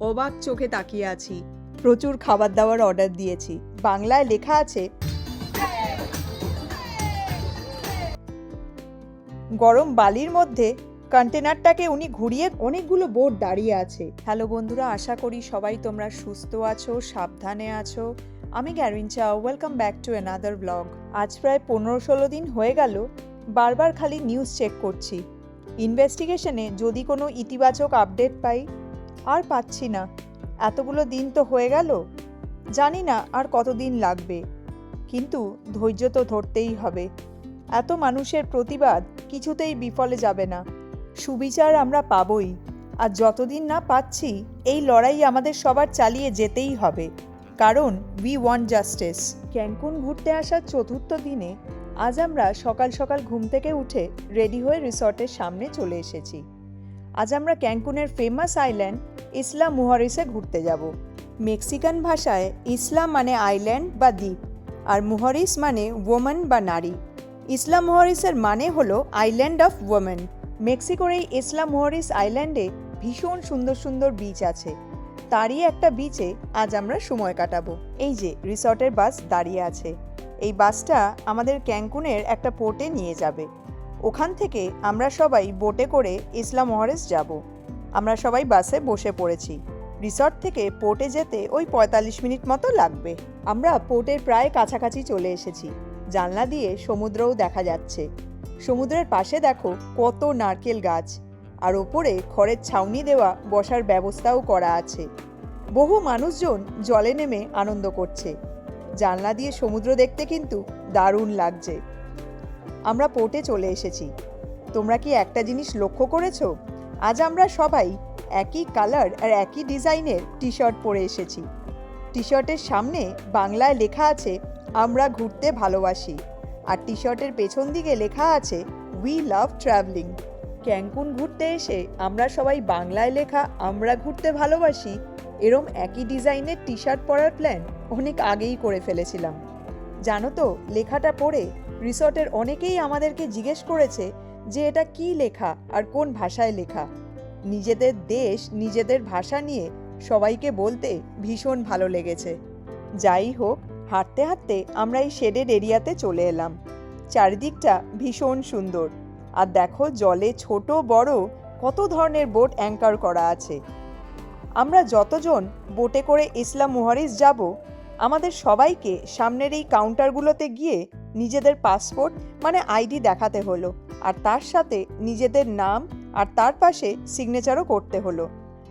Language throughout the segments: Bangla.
অবাক চোখে তাকিয়ে আছি। প্রচুর খাবার দাবার অর্ডার দিয়েছি। বাংলায় লেখা আছে, গরম বালির মধ্যে কন্টেনারটাকে উনি ঘুরিয়ে অনেকগুলো বোট দাঁড়িয়ে আছে। হ্যালো বন্ধুরা, আশা করি সবাই তোমরা সুস্থ আছো, সাবধানে আছো। আমি গ্যারিন চাও welcome back to another vlog আজ প্রায় পনেরো ষোলো দিন হয়ে গেল, বারবার খালি নিউজ চেক করছি। ইনভেস্টিগেশনে যদি কোনো ইতিবাচক আপডেট পাই আর পাচ্ছি না। এতগুলো দিন তো হয়ে গেল। জানি না আর কতদিন লাগবে। কিন্তু ধৈর্য তো ধরতেই হবে। এত মানুষের প্রতিবাদ কিছুতেই বিফলে যাবে না। সুবিচার আমরা পাবই। আর যতদিন না পাচ্ছি, এই লড়াই আমাদের সবার চালিয়ে যেতেই হবে। কারণ উই ওয়ান্ট জাস্টিস ক্যাঙ্কুন ঘুরতে আসার চতুর্থ দিনে আজ আমরা সকাল সকাল ঘুম থেকে উঠে রেডি হয়ে রিসর্টের সামনে চলে এসেছি। আজ আমরা ক্যাঙ্কুনের ফেমাস আইল্যান্ড ইসলাম মুহারিসে ঘুরতে যাব। মেক্সিকান ভাষায় ইসলাম মানে আইল্যান্ড বা দ্বীপ, আর মুহারিস মানে ওয়ামান বা নারী। ইসলাম মুহারিসের মানে হলো আইল্যান্ড অফ ওয়ামেন মেক্সিকোর এই ইসলাম মুহারিস আইল্যান্ডে ভীষণ সুন্দর সুন্দর বিচ আছে। তারই একটা বিচে আজ আমরা সময় কাটাবো। এই যে রিসর্টের বাস দাঁড়িয়ে আছে। এই বাসটা আমাদের ক্যাঙ্কুনের একটা পোর্টে নিয়ে যাবে। ওখান থেকে আমরা সবাই বোটে করে ইসলাম মহারেস যাব। আমরা সবাই বাসে বসে পড়েছি। রিসর্ট থেকে পোর্টে যেতে ওই পঁয়তাল্লিশ মিনিট মতো লাগবে। আমরা পোর্টের প্রায় কাছাকাছি চলে এসেছি। জানলা দিয়ে সমুদ্রও দেখা যাচ্ছে। সমুদ্রের পাশে দেখো কত নারকেল গাছ। আর ওপরে খড়ের ছাউনি দেওয়া বসার ব্যবস্থাও করা আছে। বহু মানুষজন জলে নেমে আনন্দ করছে। জানলা দিয়ে সমুদ্র দেখতে কিন্তু দারুণ লাগছে। আমরা পোর্টে চলে এসেছি। তোমরা কি একটা জিনিস লক্ষ্য করেছ? আজ আমরা সবাই একই কালার আর একই ডিজাইনের টি শার্ট পরে এসেছি। টি শার্টের সামনে বাংলায় লেখা আছে, আমরা ঘুরতে ভালোবাসি। আর টি শার্টের পেছন দিকে লেখা আছে উই লাভ ট্রাভেলিং ক্যাঙ্কুন ঘুরতে এসে আমরা সবাই বাংলায় লেখা, আমরা ঘুরতে ভালোবাসি। এরম একই ডিজাইনের টি শার্ট পরার প্ল্যান অনেক আগেই করে ফেলেছিলাম। জানো তো, লেখাটা পড়ে রিসর্টের অনেকেই আমাদেরকে জিজ্ঞেস করেছে যে এটা কি লেখা আর কোন ভাষায় লেখা। নিজেদের দেশ, নিজেদের ভাষা নিয়ে সবাইকে বলতে ভীষণ ভালো লেগেছে। যাই হোক, হাঁটতে হাঁটতে আমরা এই শেডেড এরিয়াতে চলে এলাম। চারিদিকটা ভীষণ সুন্দর। আর দেখো জলে ছোট, বড় কত ধরনের বোট অ্যাঙ্কার করা আছে। আমরা যতজন বোটে করে ইসলাম মুহারিস যাব, আমাদের সবাইকে সামনের এই কাউন্টারগুলোতে গিয়ে নিজেদের পাসপোর্ট মানে আইডি দেখাতে হলো। আর তার সাথে নিজেদের নাম আর তার পাশে সিগনেচারও করতে হলো।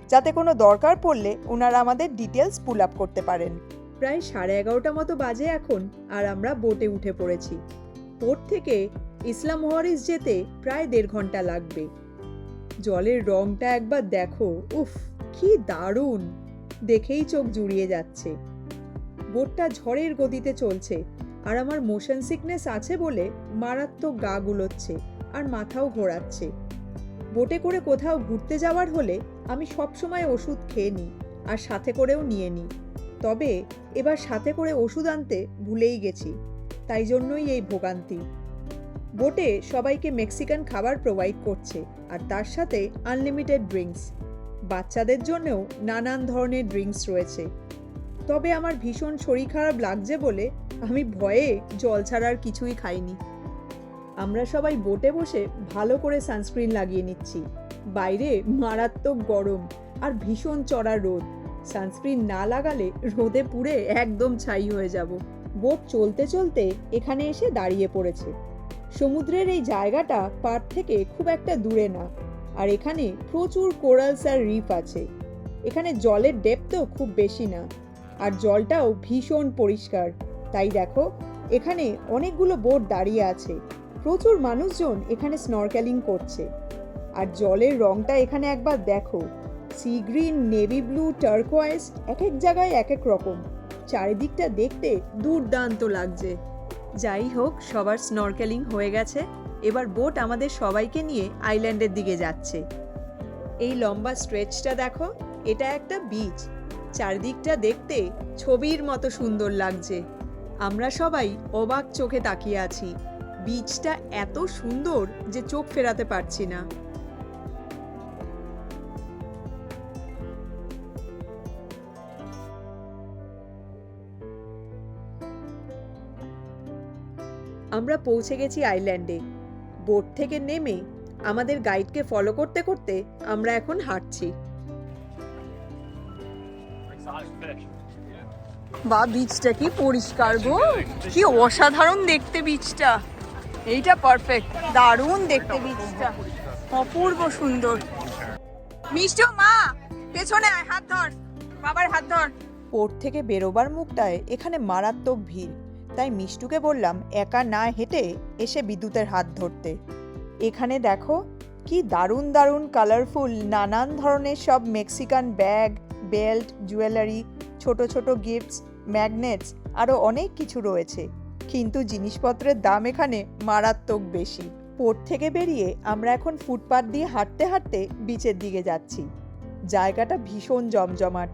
যাতে কোনো দরকার পড়লে ওনারা আমাদের ডিটেলস পুল আপ করতে পারেন। প্রায় সাড়ে এগারোটা মতো বাজে এখন, আর আমরা বোটে উঠে পড়েছি। পোর্ট থেকে ইসলাম মহারিস যেতে প্রায় দেড় ঘণ্টা লাগবে। জলের রংটা একবার দেখো, উফ, কি দারুণ! দেখেই চোখ জুড়িয়ে যাচ্ছে। বোটটা ঝড়ের গতিতে চলছে। আর আমার মোশন সিকনেস আছে বলে মারাত্মক গা গুলোচ্ছে আর মাথাও ঘোরাচ্ছে। বোটে করে কোথাও ঘুরতে যাওয়ার হলে আমি সবসময় ওষুধ খেয়ে নিই আর সাথে করেও নিয়ে নিই। তবে এবার সাথে করে ওষুধ আনতে ভুলেই গেছি, তাই জন্যই এই ভোগান্তি। বোটে সবাইকে মেক্সিকান খাবার প্রোভাইড করছে আর তার সাথে আনলিমিটেড ড্রিঙ্কস বাচ্চাদের জন্যও নানান ধরনের ড্রিঙ্কস রয়েছে। তবে আমার ভীষণ শরীর খারাপ লাগছে বলে আমি ভয়ে জল ছাড়ার কিছুই খাইনি। আমরা সবাই বোটে বসে ভালো করে সানস্ক্রিন লাগিয়ে নিচ্ছি। বাইরে মারাত্মক গরম আর ভীষণ চড়া রোদ। সানস্ক্রিন না লাগালে রোদে পুড়ে একদম ছাই হয়ে যাব। বোট চলতে চলতে এখানে এসে দাঁড়িয়ে পড়েছে। সমুদ্রের এই জায়গাটা পার থেকে খুব একটা দূরে না। আর এখানে প্রচুর কোরালস আর রিফ আছে। এখানে জলের ডেপথও খুব বেশি না। আর জলটাও ভীষণ পরিষ্কার। তাই দেখো, এখানে অনেকগুলো বোট দাঁড়িয়ে আছে। প্রচুর মানুষজন এখানে স্নরকেলিং করছে। আর জলের রংটা এখানে একবার দেখো। Sea green navy blue turquoise এক এক জায়গায় এক এক রকম। চারিদিকটা দেখতে দুর্দান্ত লাগছে। যাই হোক, সবার স্নরকেলিং হয়ে গেছে। এবার বোট আমাদের সবাইকে নিয়ে আইল্যান্ডের দিকে যাচ্ছে। এই লম্বা স্ট্রেচটা দেখো, এটা একটা বিচ চারদিকটা দেখতে ছবির মতো সুন্দর লাগছে। আমরা সবাই অবাক চোখে তাকিয়ে আছি। বীজটা এত সুন্দর যে চোখ ফেরাতে পারছি না। আমরা পৌঁছে গেছি আইল্যান্ডে। বোট থেকে নেমে আমাদের গাইডকে ফলো করতে করতে আমরা এখন হাঁটছি। বা বিচটা কি পরিষ্কার গো? কি অসাধারণ দেখতে বিচটা এইটা পারফেক্ট দারুণ দেখতে বিচটা অপূর্ব সুন্দর। মিষ্টি, মা, পেছনে আয়, হাত ধর। বাবার হাত ধর। পোর্ট থেকে বেরোবার মুখটায় এখানে মারাত্মক ভিড়। তাই মিষ্টুকে বললাম, একা না হেঁটে এসে বিদ্যুতের হাত ধরতে। এখানে দেখো, কি দারুণ দারুণ কালারফুল নানান ধরনের সব মেক্সিকান ব্যাগ বেল্ট জুয়েলারি ছোট ছোট গিফটস ম্যাগনেটস আরও অনেক কিছু রয়েছে। কিন্তু জিনিসপত্রের দাম এখানে মারাত্মক বেশি। পোর্ট থেকে বেরিয়ে আমরা এখন ফুটপাত দিয়ে হাঁটতে হাঁটতে বিচের দিকে যাচ্ছি। জায়গাটা ভীষণ জমজমাট।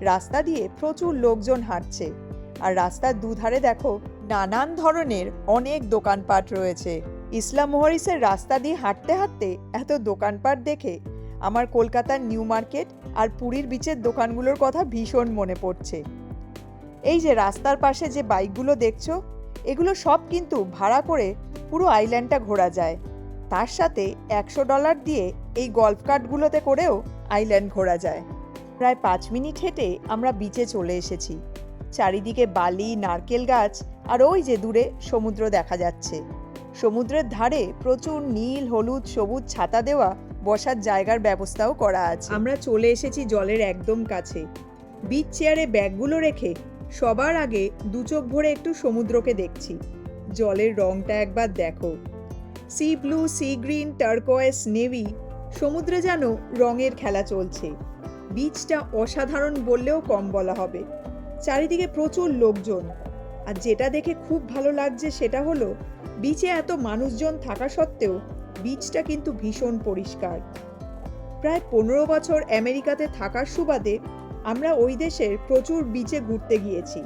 রাস্তা দিয়ে প্রচুর লোকজন হাঁটছে। আর রাস্তার দুধারে দেখো নানান ধরনের অনেক দোকানপাট রয়েছে। ইসলাম মোহরিসের রাস্তা দিয়ে হাঁটতে হাঁটতে এত দোকানপাট দেখে আমার কলকাতার নিউ মার্কেট আর পুরীর বিচের দোকানগুলোর কথা ভীষণ মনে পড়ছে। এই যে রাস্তার পাশে যে বাইকগুলো দেখছ, এগুলো সব কিন্তু ভাড়া করে পুরো আইল্যান্ডটা ঘোরা যায়। তার সাথে একশো ডলার দিয়ে এই গল্ফ কার্টগুলোতে করেও আইল্যান্ড ঘোরা যায়। প্রায় পাঁচ মিনিট হেঁটে আমরা বিচে চলে এসেছি। চারিদিকে বালি, নারকেল গাছ আর ওই যে দূরে সমুদ্র দেখা যাচ্ছে। সমুদ্রের ধারে প্রচুর নীল, হলুদ, সবুজ ছাতা দেওয়া বসার জায়গার ব্যবস্থাও করা আছে। আমরা চলে এসেছি জলের একদম কাছে। বিচ চেয়ারে ব্যাগগুলো রেখে সবার আগে দু চোখ ভরে একটু সমুদ্রকে দেখছি। জলের রংটা একবার দেখো। Sea blue sea green turquoise navy সমুদ্রে যেন রঙের খেলা চলছে। বিচটা অসাধারণ বললেও কম বলা হবে। চারিদিকে প্রচুর লোকজন। আর যেটা দেখে খুব ভালো লাগছে সেটা হলো বিচে এত মানুষজন থাকা সত্ত্বেও বিচটা কিন্তু ভীষণ পরিষ্কার। প্রায় পনেরো বছর আমেরিকাতে থাকার সুবাদে আমরা ওই দেশের প্রচুর বিচে ঘুরতে গিয়েছি।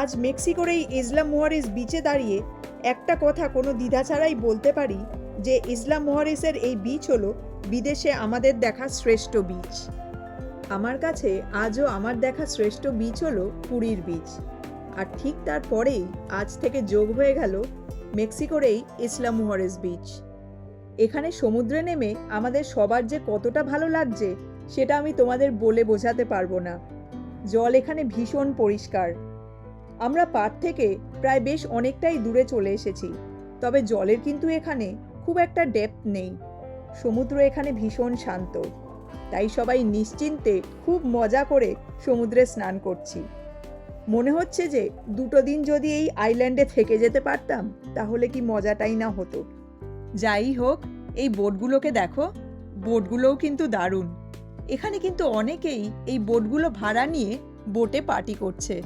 আজ মেক্সিকোর এই ইসলাম মোহারিস বিচে দাঁড়িয়ে একটা কথা কোনো দ্বিধা ছাড়াই বলতে পারি যে ইসলাম মোহারিসের এই বিচ হলো বিদেশে আমাদের দেখা শ্রেষ্ঠ বিচ। আমার কাছে আজও আমার দেখা শ্রেষ্ঠ বিচ হলো পুরীর বিচ। আর ঠিক তারপরেই আজ থেকে যোগ হয়ে গেল মেক্সিকোর এই ইসলাম মোহারিস বিচ। এখানে সমুদ্রে নেমে আমাদের সবার যে কতটা ভালো লাগছে, সেটা আমি তোমাদের বলে বোঝাতে পারব না। জল এখানে ভীষণ পরিষ্কার। আমরা পার থেকে প্রায় বেশ অনেকটাই দূরে চলে এসেছি, তবে জলের কিন্তু এখানে খুব একটা ডেপথ নেই। সমুদ্র এখানে ভীষণ শান্ত। তাই সবাই নিশ্চিন্তে খুব মজা করে সমুদ্রে স্নান করছি। মনে হচ্ছে যে দুটো দিন যদি এই আইল্যান্ডে থেকে যেতে পারতাম, তাহলে কি মজাটাই না হতো। যাই হোক, এই বোটগুলোকে দেখো। বোটগুলোও কিন্তু দারুণ। এখানে কিন্তু অনেকেই এই বোটগুলো ভাড়া নিয়ে বোটে পার্টি করছে।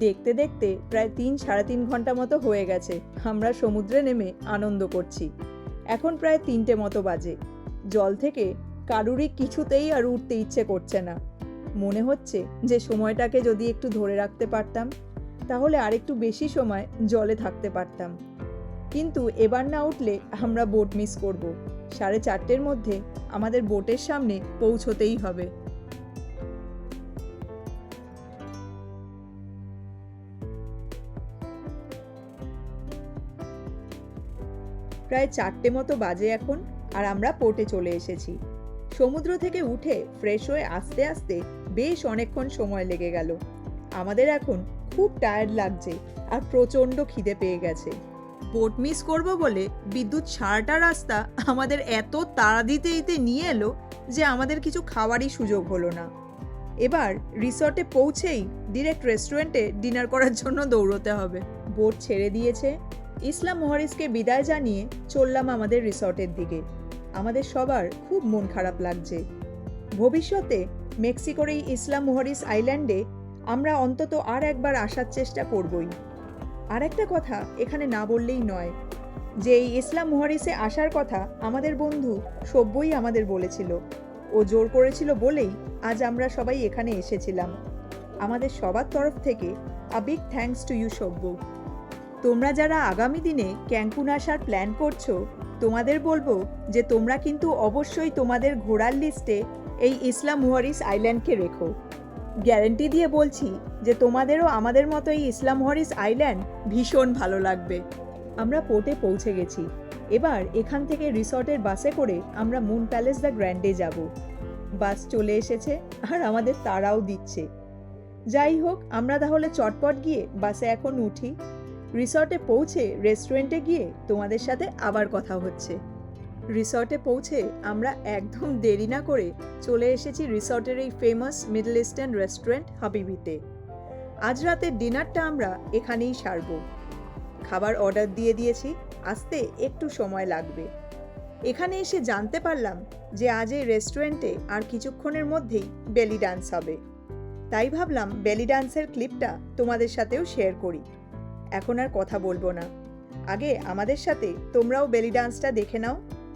দেখতে দেখতে প্রায় তিন, সাড়ে তিন ঘণ্টা মতো হয়ে গেছে। আমরা সমুদ্রে নেমে আনন্দ করছি। এখন প্রায় তিনটে মতো বাজে। জল থেকে কারুরই কিছুতেই আর উঠতে ইচ্ছে করছে না। মনে হচ্ছে যে সময়টাকে যদি একটু ধরে রাখতে পারতাম, তাহলে আরেকটু বেশি সময় জলে থাকতে পারতাম। কিন্তু এবার না উঠলে আমরা বোট মিস করব। সাড়ে চারটের মধ্যে আমাদের বোটের সামনে পৌঁছতেই হবে। প্রায় চারটে মতো বাজে এখন আর আমরা পোর্টে চলে এসেছি। সমুদ্র থেকে উঠে ফ্রেশ হয়ে আস্তে আস্তে বেশ অনেকক্ষণ সময় লেগে গেল। আমাদের এখন খুব টায়ার্ড লাগছে আর প্রচণ্ড খিদে পেয়ে গেছে। বোট মিস করব বলে বিদ্যুৎ সারাটা রাস্তা আমাদের এত তাড়া দিতে দিতে নিয়ে এলো যে আমাদের কিছু খাওয়ারই সুযোগ হলো না। এবার রিসর্টে পৌঁছেই ডিরেক্ট রেস্টুরেন্টে ডিনার করার জন্য দৌড়তে হবে। বোট ছেড়ে দিয়েছে। ইসলাম মহারিসকে বিদায় জানিয়ে চললাম আমাদের রিসর্টের দিকে। আমাদের সবার খুব মন খারাপ লাগছে। ভবিষ্যতে মেক্সিকোর এই ইসলাম মহারিস আইল্যান্ডে আমরা অন্তত আর একবার আসার চেষ্টা করবই। আর একটা কথা এখানে না বললেই নয়। যে এই ইসলাম মহারিসে আসার কথা আমাদের বন্ধু সব্যই আমাদের বলেছিল। ও জোর করেছিল বলেই আজ আমরা সবাই এখানে এসেছিলাম। আমাদের সবার তরফ থেকে a big thanks to you Sabya. তোমরা যারা আগামী দিনে ক্যাঙ্কুন আসার প্ল্যান করছ, তোমাদের বলব যে তোমরা কিন্তু অবশ্যই তোমাদের ঘোরার লিস্টে এই ইসলাম মুহারিস আইল্যান্ডকে রেখো। গ্যারেন্টি দিয়ে বলছি যে তোমাদেরও আমাদের মতো এই ইসলাম হরিস আইল্যান্ড ভীষণ ভালো লাগবে। আমরা পোর্টে পৌঁছে গেছি। এবার এখান থেকে রিসর্টের বাসে করে আমরা মুন প্যালেস দ্য গ্র্যান্ডে যাব। বাস চলে এসেছে আর আমাদের তারাও দিচ্ছে। যাই হোক, আমরা তাহলে চটপট গিয়ে বাসে এখন উঠি। রিসর্টে পৌঁছে রেস্টুরেন্টে গিয়ে তোমাদের সাথে আবার কথা হচ্ছে। রিসর্টে পৌঁছে আমরা একদম দেরি না করে চলে এসেছি রিসর্টের এই ফেমাস মিডল ইস্টার্ন রেস্টুরেন্ট হাবিবিতে। আজ রাতের ডিনারটা আমরা এখানেই সারবো। খাবার অর্ডার দিয়ে দিয়েছি, আসতে একটু সময় লাগবে। এখানে এসে জানতে পারলাম যে আজ এই রেস্টুরেন্টে আর কিছুক্ষণের মধ্যেই বেলি ডান্স হবে। তাই ভাবলাম বেলি ডান্সের ক্লিপটা তোমাদের সাথেও শেয়ার করি। এখন আর কথা বলব না। আগে আমাদের সাথে তোমরাও বেলি ডান্সটা দেখে নাও।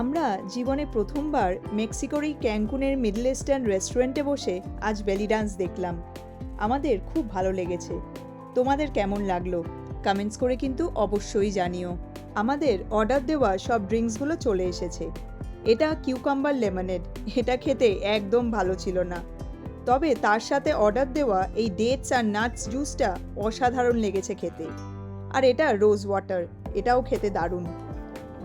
আমরা জীবনে প্রথমবার মেক্সিকোর এই ক্যাঙ্কুনের মিডল ইস্টার্ন রেস্টুরেন্টে বসে আজ বেলি ডান্স দেখলাম। আমাদের খুব ভালো লেগেছে। তোমাদের কেমন লাগল? কমেন্টস করে কিন্তু অবশ্যই জানিও। আমাদের অর্ডার দেওয়া সব ড্রিঙ্কসগুলো চলে এসেছে। এটা কিউকাম্বার লেমনেড। এটা খেতে একদম ভালো ছিল না। তবে তার সাথে অর্ডার দেওয়া এই ডেটস আর নাটস জুসটা অসাধারণ লেগেছে খেতে। আর এটা রোজ ওয়াটার। এটাও খেতে দারুণ।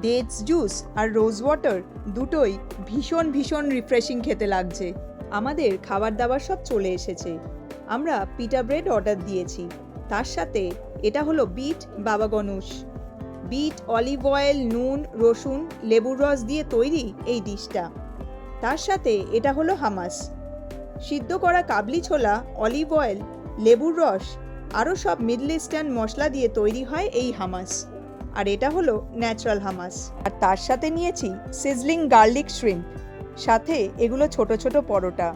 ডেটস জুস আর রোজ ওয়াটার দুটোই ভীষণ ভীষণ রিফ্রেশিং খেতে লাগছে। আমাদের খাবার দাবার সব চলে এসেছে। আমরা পিটা ব্রেড অর্ডার দিয়েছি। তার সাথে এটা হলো বিট বাবা গনুষ বিট অলিভ অয়েল নুন, রসুন, লেবুর রস দিয়ে তৈরি এই ডিশটা। তার সাথে এটা হলো হামাস সিদ্ধ করা কাবলি ছোলা অলিভ অয়েল লেবুর রস, আরও সব মিডল ইস্টার্ন মশলা দিয়ে তৈরি হয় এই হামাস আর এটা হলো ন্যাচারাল হামাস আর তার সাথে নিয়েছি সিজলিং গার্লিক শ্রিম্প সাথে এগুলো ছোট ছোট পরোটা।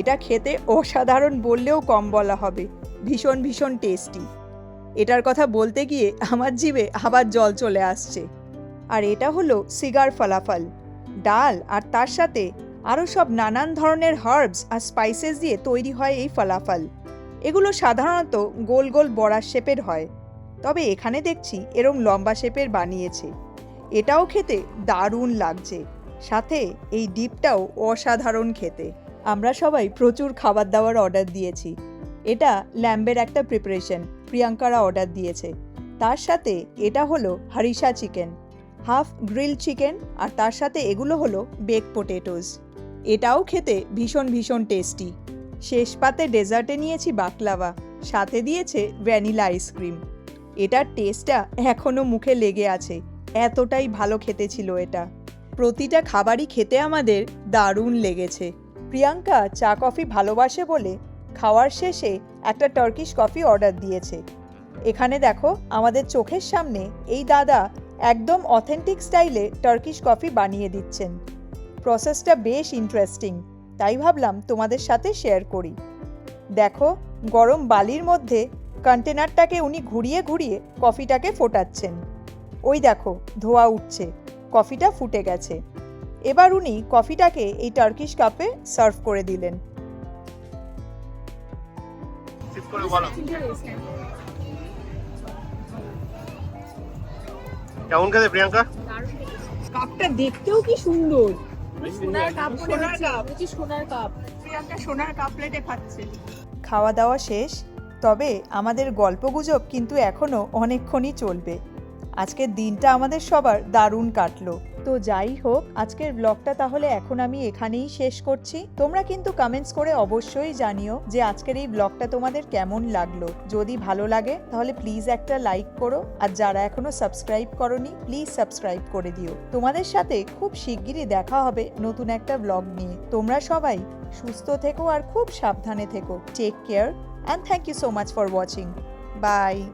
এটা খেতে অসাধারণ বললেও কম বলা হবে, ভীষণ ভীষণ টেস্টি এটার কথা বলতে গিয়ে আমার জিভে আবার জল চলে আসছে। আর এটা হলো সিগার ফলাফল ডাল আর তার সাথে আরও সব নানান ধরনের হার্বস আর স্পাইসেস দিয়ে তৈরি হয় এই ফলাফল এগুলো সাধারণত গোল গোল বড়ার শেপের হয়। তবে এখানে দেখছি এরম লম্বা শেপের বানিয়েছে। এটাও খেতে দারুণ লাগছে। সাথে এই ডিপটাও অসাধারণ খেতে। আমরা সবাই প্রচুর খাবার দাবার অর্ডার দিয়েছি। এটা ল্যাম্বের একটা প্রিপারেশন প্রিয়াঙ্কারা অর্ডার দিয়েছে। তার সাথে এটা হলো harissa chicken, half grill chicken, আর তার সাথে এগুলো হলো বেক পোটেটোস এটাও খেতে ভীষণ ভীষণ টেস্টি শেষ পাতে ডেজার্টে নিয়েছি বাকলাভা সাথে দিয়েছে ভ্যানিলা আইসক্রিম এটার টেস্টটা এখনও মুখে লেগে আছে। এতটাই ভালো খেতে ছিল এটা। প্রতিটা খাবারই খেতে আমাদের দারুণ লেগেছে। প্রিয়াঙ্কা চা কফি ভালোবাসে বলে খাওয়ার শেষে একটা টার্কিশ কফি অর্ডার দিয়েছে। এখানে দেখো, আমাদের চোখের সামনে এই দাদা একদম অথেন্টিক স্টাইলে টার্কিশ কফি বানিয়ে দিচ্ছেন। প্রসেসটা বেশ ইন্টারেস্টিং তাই ভাবলাম তোমাদের সাথে শেয়ার করি। দেখো, গরম বালির মধ্যে কন্টেনারটাকে উনি ঘুরিয়ে ঘুরিয়ে কফিটাকে ফোটাচ্ছেন। ওই দেখো ধোয়া উঠছে কফিটা ফুটে গেছে। এবার উনি কফিটাকে এই টার্কিশ কাপে সার্ভ করে দিলেন। কেমন খেতে প্রিয়াঙ্কা? কাপটা দেখতেও কি সুন্দর। সোনার কাপ সোনার কাপ। সোনার কাপ প্রিয়াঙ্কা সোনার কাপ প্লেটে খাচ্ছে। খাওয়া দাওয়া শেষ তবে আমাদের গল্পগুজব কিন্তু এখনও অনেকক্ষণই চলবে। আজকের দিনটা আমাদের সবার দারুণ কাটলো। তো যাই হোক, আজকের ব্লগটা তাহলে এখন আমি এখানেই শেষ করছি। তোমরা কিন্তু কমেন্টস করে অবশ্যই জানিও যে আজকের এই ব্লগটা তোমাদের কেমন লাগল। যদি ভালো লাগে, তাহলে প্লিজ একটা লাইক করো। আর যারা এখনও সাবস্ক্রাইব করনি প্লিজ সাবস্ক্রাইব করে দিও। তোমাদের সাথে খুব শিগগিরই দেখা হবে নতুন একটা ব্লগ নিয়ে। তোমরা সবাই সুস্থ থেকো আর খুব সাবধানে থেকো। Take care and thank you so much for watching. Bye.